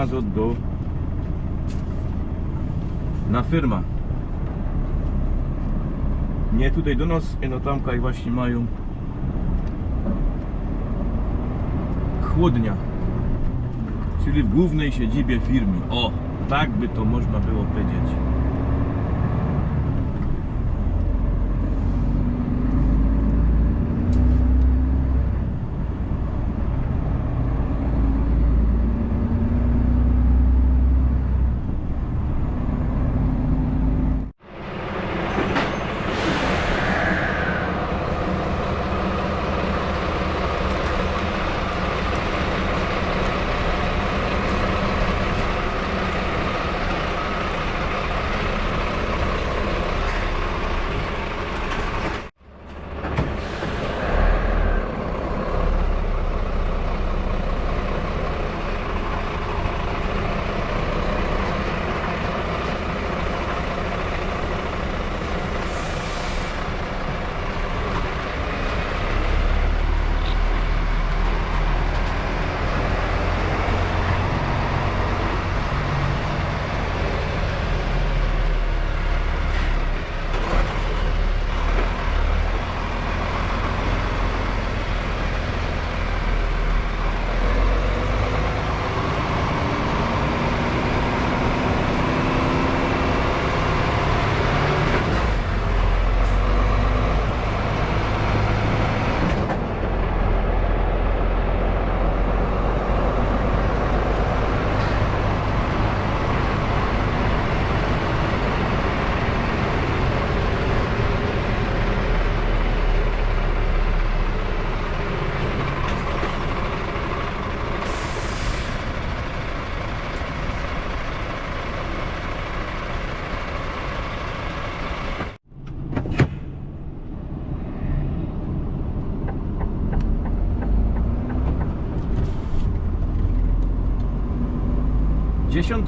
Azot do na firma. Nie tutaj do nas, no tamka i właśnie mają chłodnia. Czyli w głównej siedzibie firmy. O, tak by to można było powiedzieć.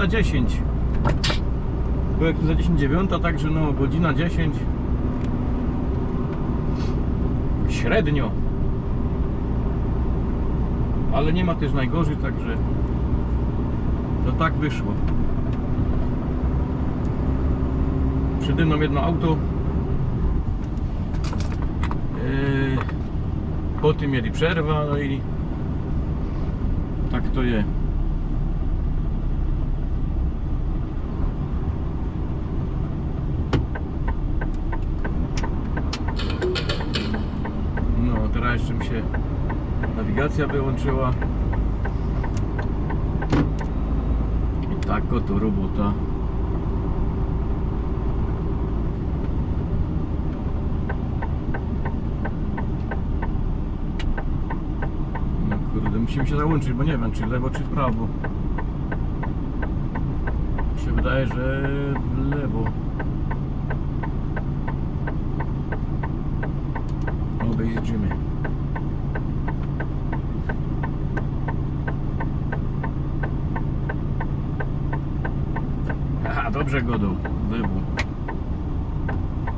Dziesiąta dziesięć. Bo jak za 10 dziewiąta, także no godzina 10. Średnio. Ale nie ma też najgorzej, także to tak wyszło. Przede jedno auto. Yy, po tym mieli przerwa, no i tak to jest. No, teraz jeszcze mi się nawigacja wyłączyła. I tak oto robota. No kurde, musimy się załączyć, bo nie wiem, czy w lewo, czy w prawo. Mi się wydaje, że w lewo. Obejrzymy. Dobrze godą. Lewo.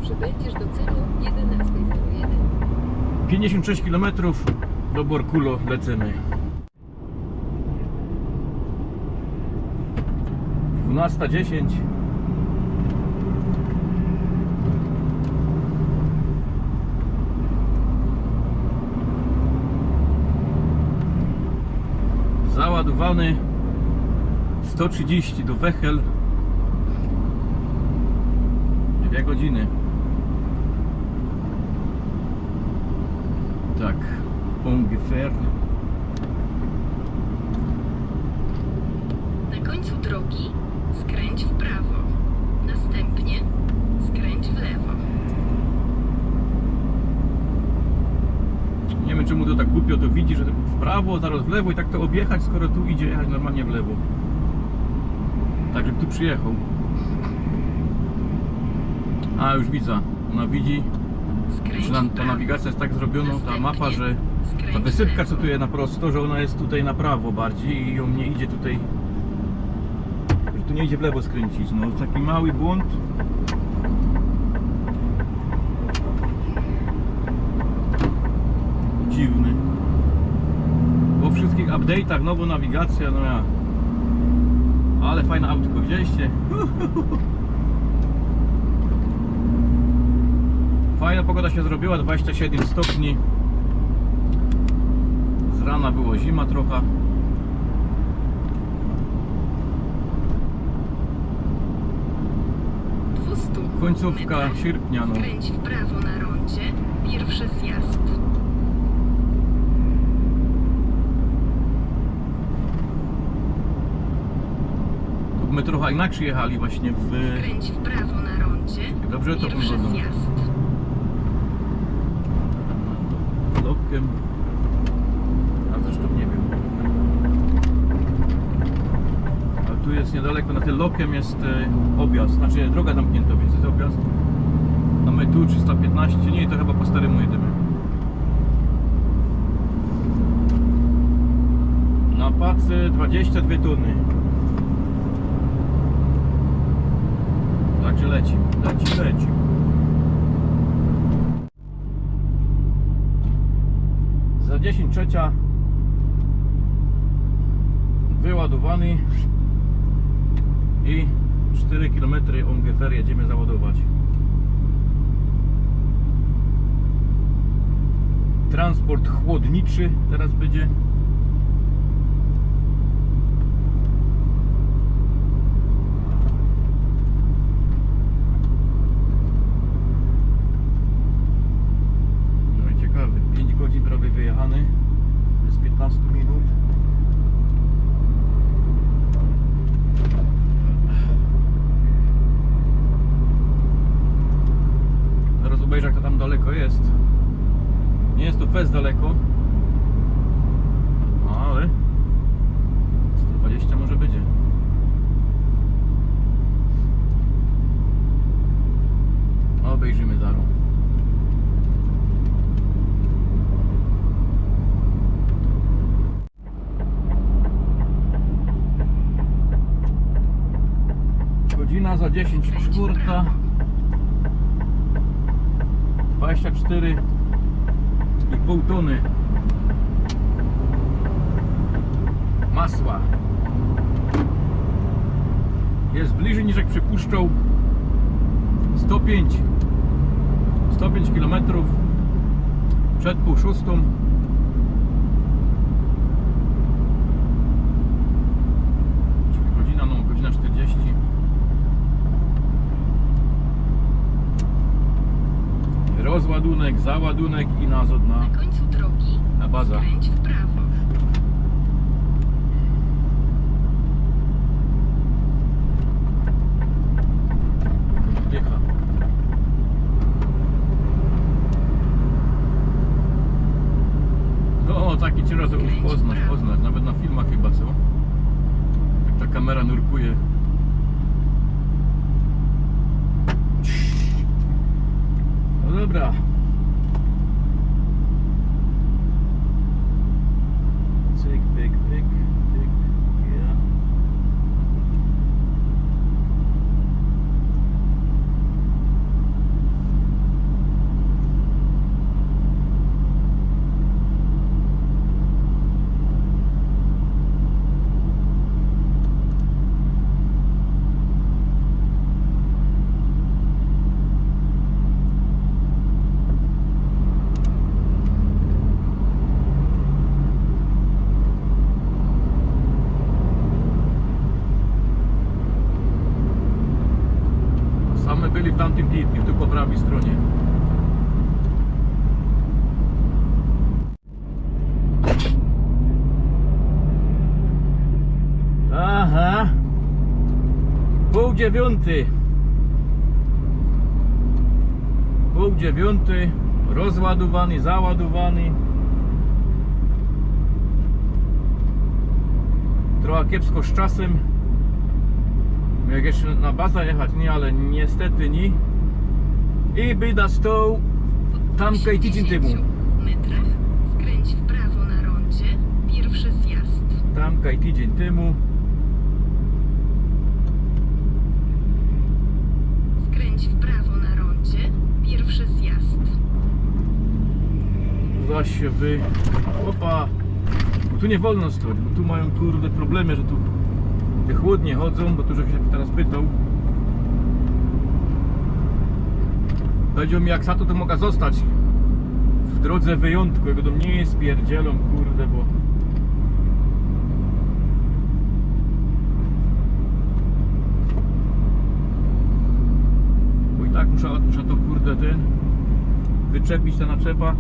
Przybędziesz do celu 11.01. 56 km do Borkulo lecimy. 12.10 Załadowany 130 do Wechel Dwie godziny Tak, ungefähr. Na końcu drogi skręć w prawo. Następnie skręć w lewo. Nie wiem czemu to tak głupio to widzi, że w prawo, zaraz w lewo i tak to objechać, skoro tu idzie jechać normalnie w lewo. Tak jak tu przyjechał. A już widzę. Ona widzi, w ta prawo. nawigacja jest tak zrobiona, ta mapa, że ta wysypka co tu jest na prosto, że ona jest tutaj na prawo bardziej i on nie idzie tutaj. Że tu nie idzie w lewo skręcić. No taki mały błąd. Dziwny. Po wszystkich update'ach nowo nawigacja, no ja. Ale fajne autko, widzieliście? Fajna pogoda się zrobiła, 27 stopni. Z rana było zima trochę. Końcówka metrach. sierpnia, no. Skręć w prawo na rondzie. Pierwszy zjazd. Tu my trochę inaczej jechali właśnie w Skręć w prawo na rondzie. Dobrze to Pierwszy zjazd. A zresztą nie wiem. A tu jest niedaleko, na tym lokiem jest e, objazd, znaczy droga zamknięta, więc jest objazd. A my tu 315, nie, to chyba po staremu jedziemy. Na pacy 22 tony. Także leci, leci, leci. Za 10 trzecia wyładowany i 4 km ungefähr jedziemy załadować. Transport chłodniczy teraz będzie. No i ciekawy, 5 godzin prawie wyjechany, jest 15 minut. Teraz obejrzę jak to tam daleko jest. Nie jest to fest daleko. Ale 120 może będzie. Obejrzymy zaro. Godzina za 10 Skręć w czwórta. prawo. 24 i pół tony masła. Jest bliżej niż jak przypuszczał 105 105 km przed pół szóstą Czyli godzina, no godzina 40 rozładunek, załadunek i na Na końcu drogi Na baza. skręć w prawo. Wdycha. No, taki to już poznać, poznać, nawet na filmach chyba, co? Jak ta kamera nurkuje. Dobra. Byli w tamtym dniu, tu po prawej stronie. Aha. Pół dziewiąty. Pół dziewiąty. Rozładowany, załadowany. Trochę kiepsko z czasem. Jak jeszcze na bazę jechać, nie, ale niestety nie. I byda stoł tam kaj tydzień temu. 80 metrach skręć w prawo na rondzie. Pierwszy zjazd. Tam kaj tydzień temu. Skręć w prawo na rondzie. Pierwszy zjazd. Zaś wy... Opa! Bo tu nie wolno stać, bo tu mają kurde problemy, że tu te chłodnie chodzą, bo tu że się teraz pytał. Powiedział mi, jak sato to mogę zostać w drodze wyjątku. Ja go do mnie nie spierdzielą, kurde, bo... Bo i tak muszę, muszę to, kurde, ten... Wyczepić ta naczepa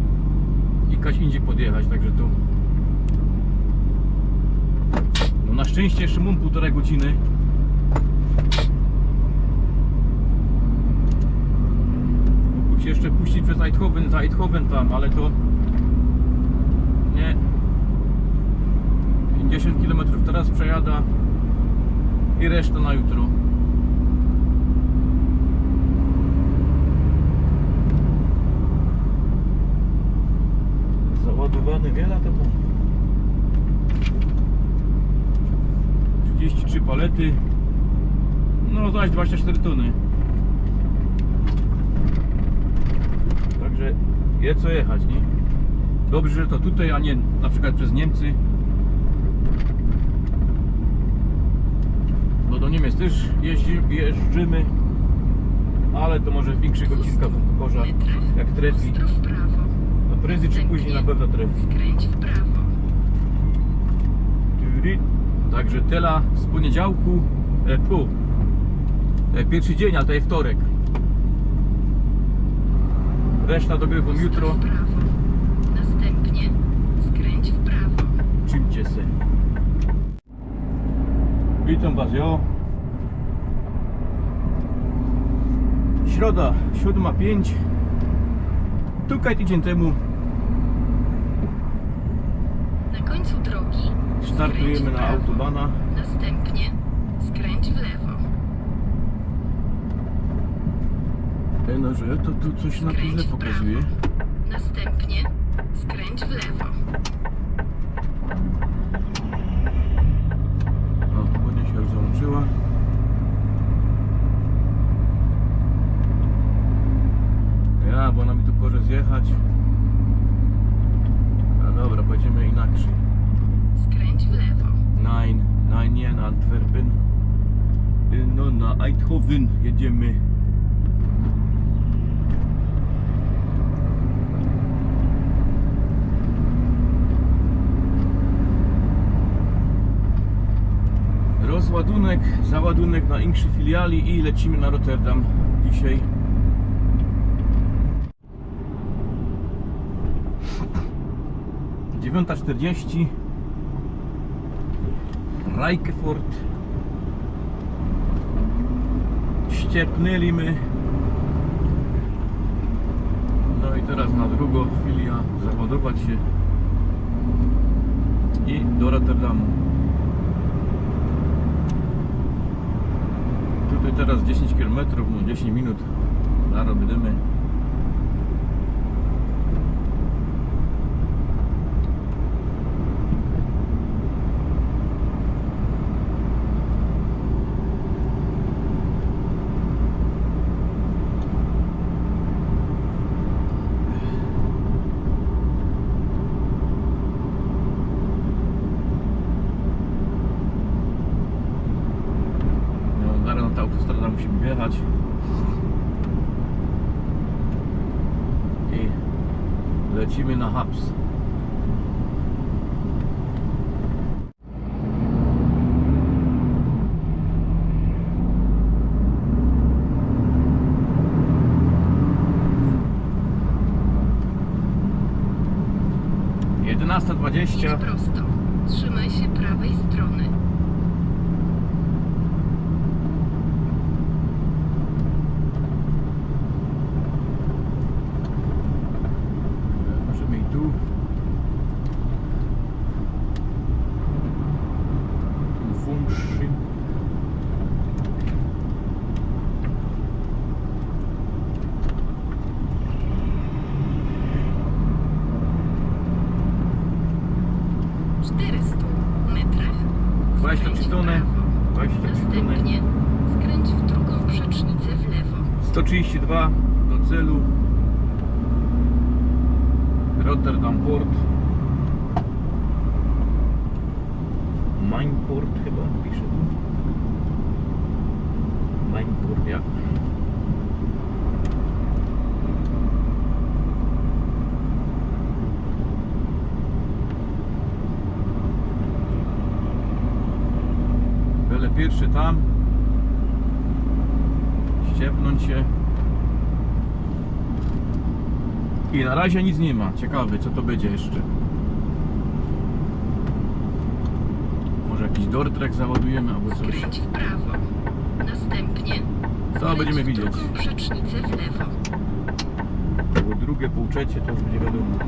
i kaś indziej podjechać, także to... No na szczęście jeszcze mam półtorej godziny. Mógłbym się jeszcze puścić przez Eindhoven, za Eindhoven tam, ale to nie 50 km teraz przejada i reszta na jutro. Załadowany wiele to 33 palety. No zaś 24 tony. Także jest co jechać, nie? Dobrze, że to tutaj, a nie na przykład przez Niemcy. Bo do Niemiec też jeździ, jeżdżymy, ale to może w większych odcinkach w pokorzach, jak w prawo. No prędzej czy później na pewno trafi. Skręć w prawo. Także tyle z poniedziałku. E, pu. E, pierwszy dzień, a to jest wtorek. Reszta dogrywam jutro. W prawo. Następnie skręć w prawo. Czymcie se. Witam Was, jo. Środa, 7.05. Tutaj tydzień temu Na końcu drogi startujemy na autobana. Następnie skręć w lewo. E, No, że to tu coś na Skręć tyle w pokazuje. prawo. Następnie skręć w lewo. O, ładnie się już załączyła. Ja, bo ona mi tu każe zjechać. No dobra, pojedziemy inaczej. Skręć w lewo. Nein, nein, nie na Antwerpen. Y, No na Eindhoven jedziemy. Rozładunek, załadunek na Inkrzy filiali i lecimy na Rotterdam dzisiaj. Dziewiąta czterdzieści. Rijkefort. Ściepnęli my. No i teraz na drugą filia załadować się i do Rotterdamu. Tutaj teraz 10 km, no 10 minut. Zaraz będziemy. 14.20. Prosto. Trzymaj się prawej strony. 132 do celu Rotterdam Port. Mainport chyba pisze tu. Mainport, ja. Wele pierwszy tam. Ściepnąć się. I na razie nic nie ma. Ciekawe co to będzie jeszcze. Może jakiś dortrek załadujemy albo coś. Skręć w prawo. Następnie Co będziemy w widzieć? drugą w lewo. Bo drugie pół trzecie to już będzie wiadomo.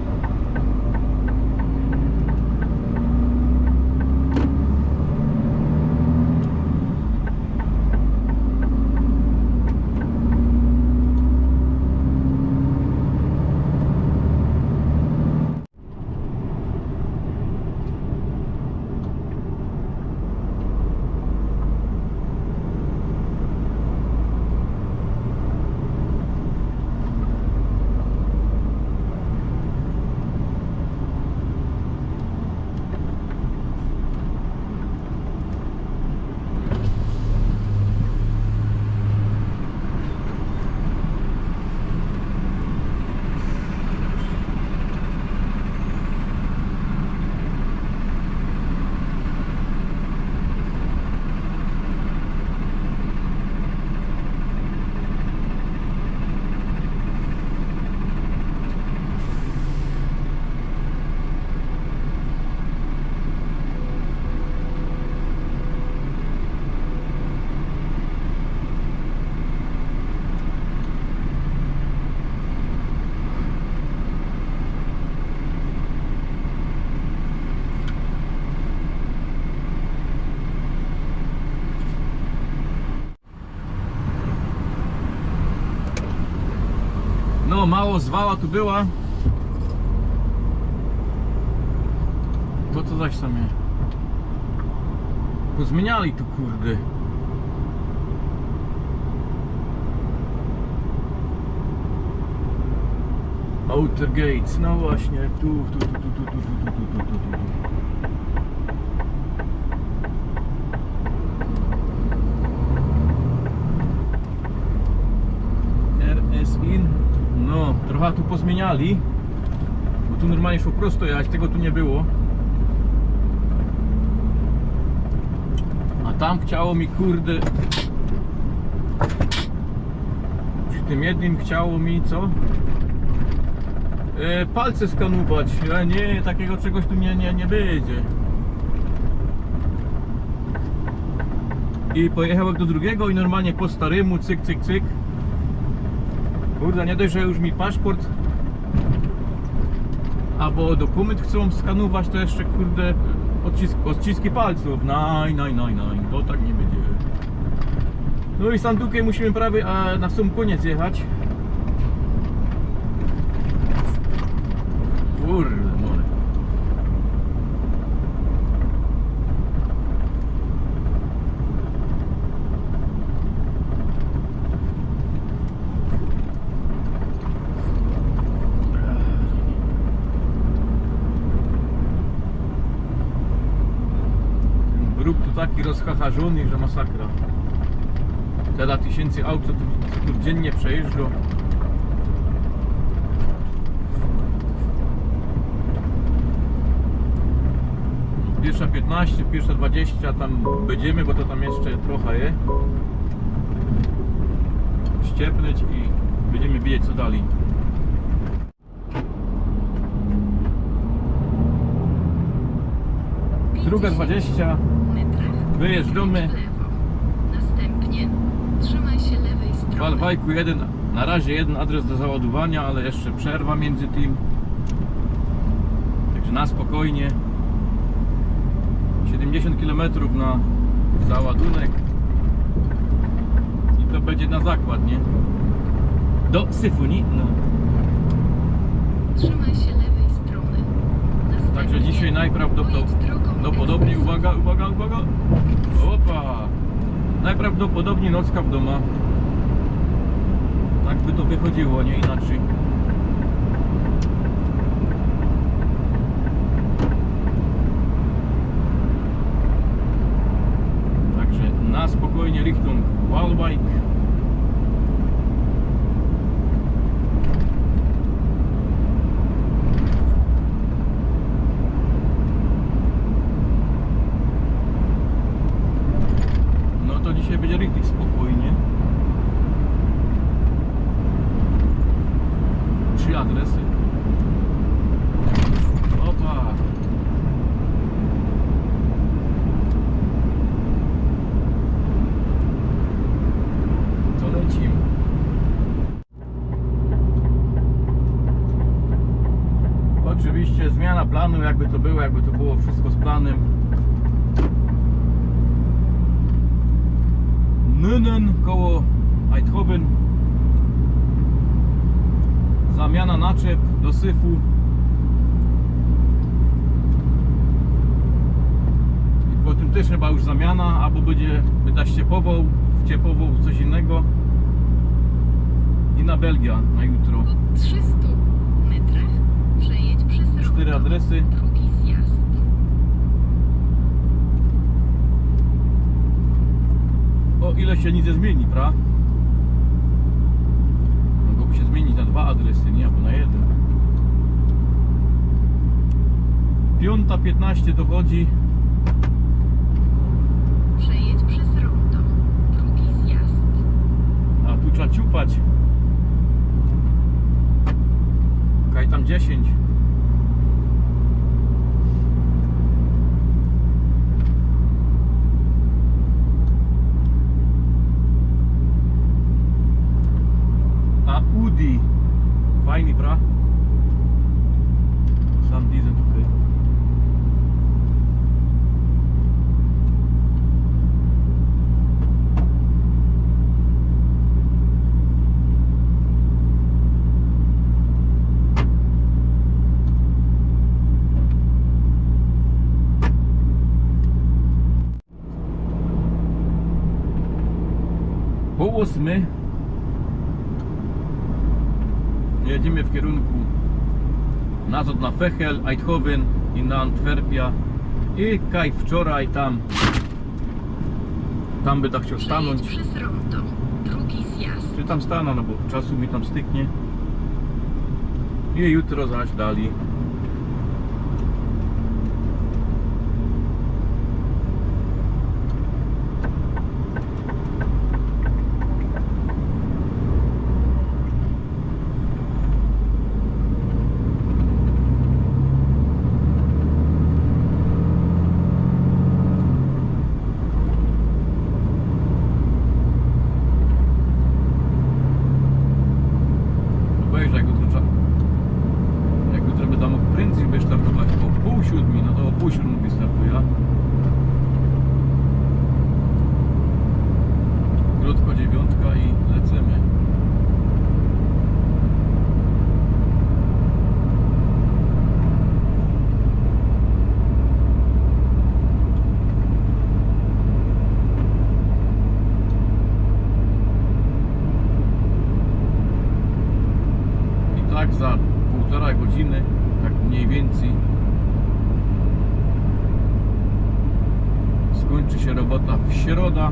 No, mało zwała tu była. To co zaś sobie. Pozmieniali tu kurde. Outer Gates, no właśnie, tu, tu, tu, tu, tu, tu, tu, tu, tu, tu, tu, tu. RS in. No, trochę tu pozmieniali. Bo tu normalnie szło prosto jechać, tego tu nie było. A tam chciało mi kurde. Przy tym jednym chciało mi co? E, palce skanować. Ale nie, takiego czegoś tu nie, nie, nie będzie. I pojechałem do drugiego i normalnie po staremu, cyk, cyk, cyk. Kurde, nie dość, że już mi paszport albo dokument chcą skanować, to jeszcze kurde odcisk, odciski palców. Naj, naj, naj, naj, to tak nie będzie. No i sandukę musimy prawie a, na sam koniec jechać. Kurde, taki rozchacharzony, że masakra. Tyle tysięcy aut, co tu, dziennie przejeżdżą. Pierwsza 15, pierwsza 20 tam będziemy, bo to tam jeszcze trochę je. Ściepnąć i będziemy wiedzieć co dalej. Druga 20. metrach. Wyjeżdżamy. W lewo. Następnie trzymaj się lewej W strony. Alwajku jeden, na razie jeden adres do załadowania, ale jeszcze przerwa między tym. Także na spokojnie. 70 km na załadunek. I to będzie na zakład, nie? Do Syfuni. No. Trzymaj się lewej strony. Następnie Także dzisiaj najprawdopodobniej, uwaga, uwaga, uwaga. Opa! Najprawdopodobniej nocka w domu. Tak by to wychodziło, nie inaczej. Także na spokojnie Richtung Walwijk. A. To lecim. Oczywiście zmiana planu, jakby to było, jakby to było wszystko z planem. Nünen koło Eindhoven. Zamiana naczep do syfu. I potem też chyba już zamiana, albo będzie wyda ściepową, wciepową coś innego. I na Belgia na jutro. Po 300 metrach przejedź przez. Cztery adresy. Drugi zjazd. O ile się nic nie zmieni, pra? Mogłoby się zmienić na dwa adresy, nie? Albo na jeden. Piąta 15 dochodzi. Przejedź przez rondo. Drugi zjazd. A tu trzeba ciupać. Kaj tam 10. A Udi. Fajny, pra? Sam diesel tutaj. Po ósmy. Jedziemy w kierunku nazad na Fechel, Eindhoven i na Antwerpia i kaj wczoraj tam. Tam by tak chciał stanąć. przez rondo. Drugi zjazd. czy tam stanę, no bo czasu mi tam styknie. I jutro zaś dali Obejrzę, jak jutro trzeba. Jak jutro będę mógł prędzej wystartować o pół siódmi, no to o pół siódmej wystartuję. Krótko dziewiątka i lecimy. I tak za półtora godziny, tak mniej więcej, skończy się robota w środa.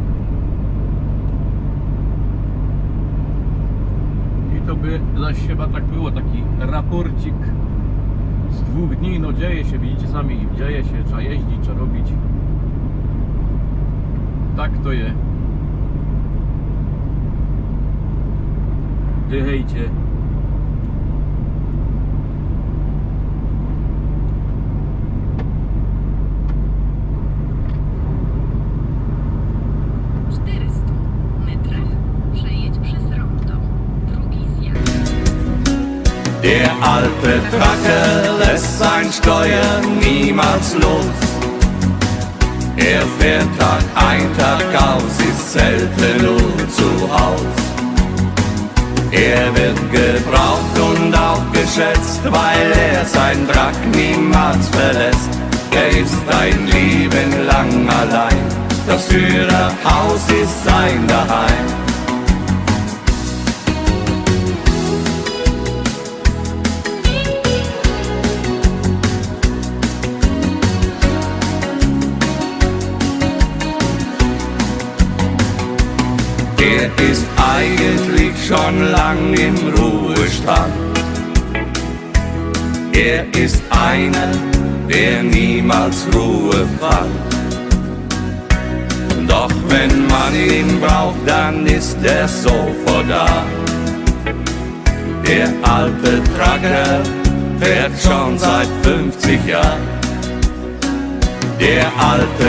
I to by zaś chyba tak było, taki raporcik z dwóch dni, no dzieje się, widzicie sami, dzieje się, trzeba jeździć, trzeba robić. Tak to je. Dychejcie. Der alte Tracke lässt sein Steuer niemals los. Er fährt Tag ein, Tag aus, ist selten nur zu Haus. Er wird gebraucht und auch geschätzt, weil er sein Drack niemals verlässt. Er ist ein Leben lang allein, das Führerhaus ist sein Daheim. Ist eigentlich schon lang im Ruhestand. Er ist einer, der niemals Ruhe fand. Doch wenn man ihn braucht, dann ist er sofort da. Der alte Tracker fährt schon seit 50 Jahren. Der alte